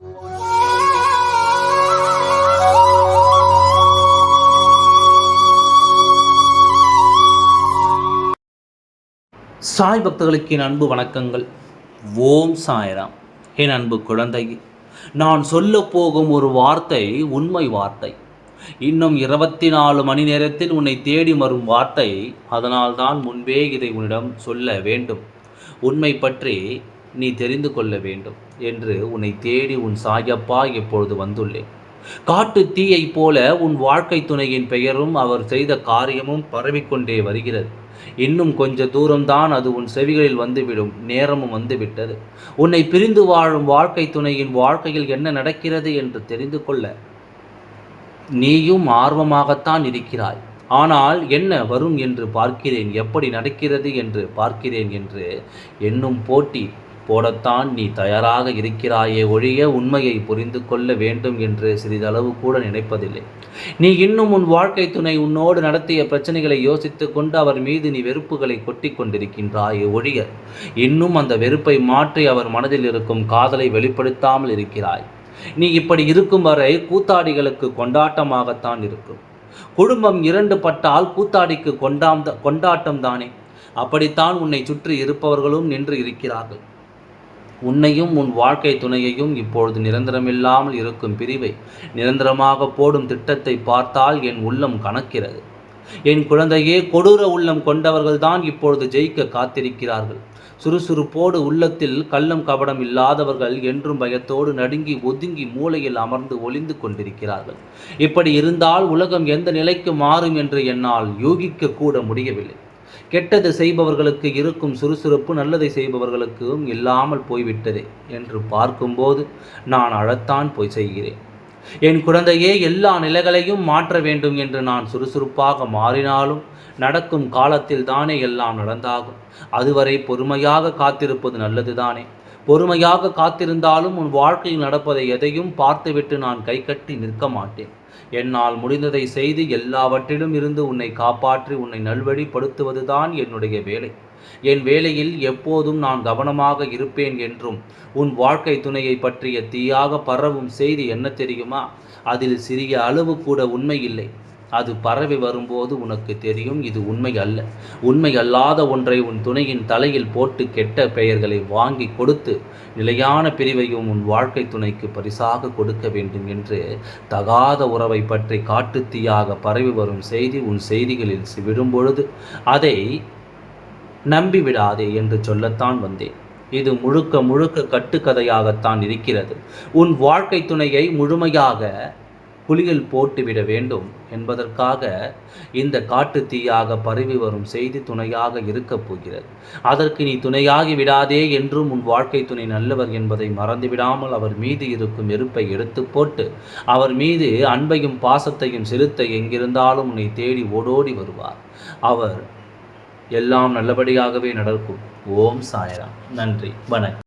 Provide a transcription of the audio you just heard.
சாய் பக்தர்களுக்கு என் அன்பு வணக்கங்கள். ஓம் சாய்ராம். என் அன்பு குழந்தை நான் சொல்ல போகும் ஒரு வார்த்தை உண்மை வார்த்தை. இன்னும் இருபத்தி நாலு மணி நேரத்தில் உன்னை தேடி வரும் வார்த்தை அதனால்தான் முன்பே இதை உன்னிடம் சொல்ல வேண்டும். உண்மை பற்றி நீ தெரிந்து கொள்ள வேண்டும் என்று உன்னை தேடி உன் சாயப்பா இப்பொழுது வந்துள்ளேன் காட்டு தீயைப் போல உன் வாழ்க்கை துணையின் பெயரும் அவர் செய்த காரியமும் பரவிக்கொண்டே வருகிறது. இன்னும் கொஞ்ச தூரம்தான் அது உன் செவிகளில் வந்துவிடும் நேரமும் வந்துவிட்டது. உன்னை பிரிந்து வாழும் வாழ்க்கை துணையின் வாழ்க்கையில் என்ன நடக்கிறது என்று தெரிந்து கொள்ள. நீயும் ஆர்வமாகத்தான் இருக்கிறாய். ஆனால் என்ன வரும் என்று பார்க்கிறேன் எப்படி நடக்கிறது என்று பார்க்கிறேன் என்று என்னும் போட்டி போடத்தான் நீ தயாராக இருக்கிறாயே ஒழிய உண்மையை புரிந்து கொள்ள வேண்டும் என்று சிறிதளவு கூட நினைப்பதில்லை. நீ இன்னும் உன் வாழ்க்கை துணை உன்னோடு நடத்திய பிரச்சனைகளை யோசித்து கொண்டு அவர் மீது நீ வெறுப்புகளை கொட்டி கொண்டிருக்கின்றாயே ஒழிய இன்னும் அந்த வெறுப்பை மாற்றி அவர் மனதில் இருக்கும் காதலை வெளிப்படுத்தாமல் இருக்கிறாய். நீ இப்படி இருக்கும் வரை கூத்தாடிகளுக்கு கொண்டாட்டமாகத்தான் இருக்கும். குடும்பம் இரண்டு பட்டால் கூத்தாடிக்கு கொண்டாம் கொண்டாட்டம் தானே அப்படித்தான் உன்னை சுற்றி இருப்பவர்களும் நின்று இருக்கிறார்கள். உன்னையும் உன் வாழ்க்கை துணையையும் இப்பொழுது நிரந்தரமில்லாமல் இருக்கும் பிரிவை நிரந்தரமாக போடும் திட்டத்தை பார்த்தால் என் உள்ளம் கணக்கிறது என் குழந்தையே கொடூர உள்ளம் கொண்டவர்கள்தான் இப்பொழுது ஜெயிக்க காத்திருக்கிறார்கள். சுறுசுறுப்போடு உள்ளத்தில் கள்ளம் கபடம் இல்லாதவர்கள் என்றும் பயத்தோடு நடுங்கி ஒதுங்கி மூலையில் அமர்ந்து ஒளிந்து கொண்டிருக்கிறார்கள். இப்படி இருந்தால் உலகம் எந்த நிலைக்கு மாறும் என்று என்னால் யூகிக்க கூட முடியவில்லை. கெட்டது செய்பவர்களுக்கு இருக்கும் சுறுசுறுப்பு நல்லதை செய்பவர்களுக்கும் இல்லாமல் போய்விட்டதே என்று பார்க்கும்போது நான் அழத்தான் போய் செய்கிறேன். என் குழந்தையே எல்லா நிலைகளையும் மாற்ற வேண்டும் என்று நான் சுறுசுறுப்பாக மாறினாலும் நடக்கும் காலத்தில் தானே எல்லாம் நடந்தாகும். அதுவரை பொறுமையாக காத்திருப்பது நல்லதுதானே. பொறுமையாக காத்திருந்தாலும் உன் வாழ்க்கையில் நடப்பதை எதையும் பார்த்துவிட்டு நான் கை கட்டி நிற்க மாட்டேன். என்னால் முடிந்ததை செய்து எல்லாவற்றிலும் இருந்து உன்னை காப்பாற்றி உன்னை நல்வழிப்படுத்துவதுதான் என்னுடைய வேலை. என் வேலையில் எப்போதும் நான் கவனமாக இருப்பேன் என்றும் உன் வாழ்க்கை துணையை பற்றிய தீயாக பரவும் செய்தி என்ன தெரியுமா? அதில் சிறிய அளவு கூட உண்மை இல்லை. அது பரவி வரும்போது உனக்கு தெரியும் இது உண்மை அல்ல. உண்மை அல்லாத ஒன்றை உன் துணையின் தலையில் போட்டு கெட்ட பெயர்களை வாங்கி கொடுத்து நிலையான பிரிவையும் உன் வாழ்க்கை துணைக்கு பரிசாக கொடுக்க வேண்டும் என்று தகாத உறவை பற்றி காட்டுத்தீயாக பரவி வரும் செய்தி உன் செய்திகளில் விடும்பொழுது அதை நம்பிவிடாதே என்று சொல்லத்தான் வந்தேன். இது முழுக்க முழுக்க கட்டுக்கதையாகத்தான் இருக்கிறது. உன் வாழ்க்கை துணையை முழுமையாக குழியில் போட்டுவிட வேண்டும் என்பதற்காக இந்த காட்டு தீயாக பரவி வரும் செய்தி துணையாக இருக்கப் போகிறது. அதற்கு நீ துணையாகி விடாதே என்றும் உன் வாழ்க்கை துணை நல்லவர் என்பதை மறந்துவிடாமல் அவர் மீது இருக்கும் எருப்பை எடுத்து போட்டு அவர் மீது அன்பையும் பாசத்தையும் செலுத்த எங்கிருந்தாலும் உன்னை தேடி ஓடோடி வருவார். அவர் எல்லாம் நல்லபடியாகவே நடக்கும். ஓம் சாயராம். நன்றி. வணக்கம்.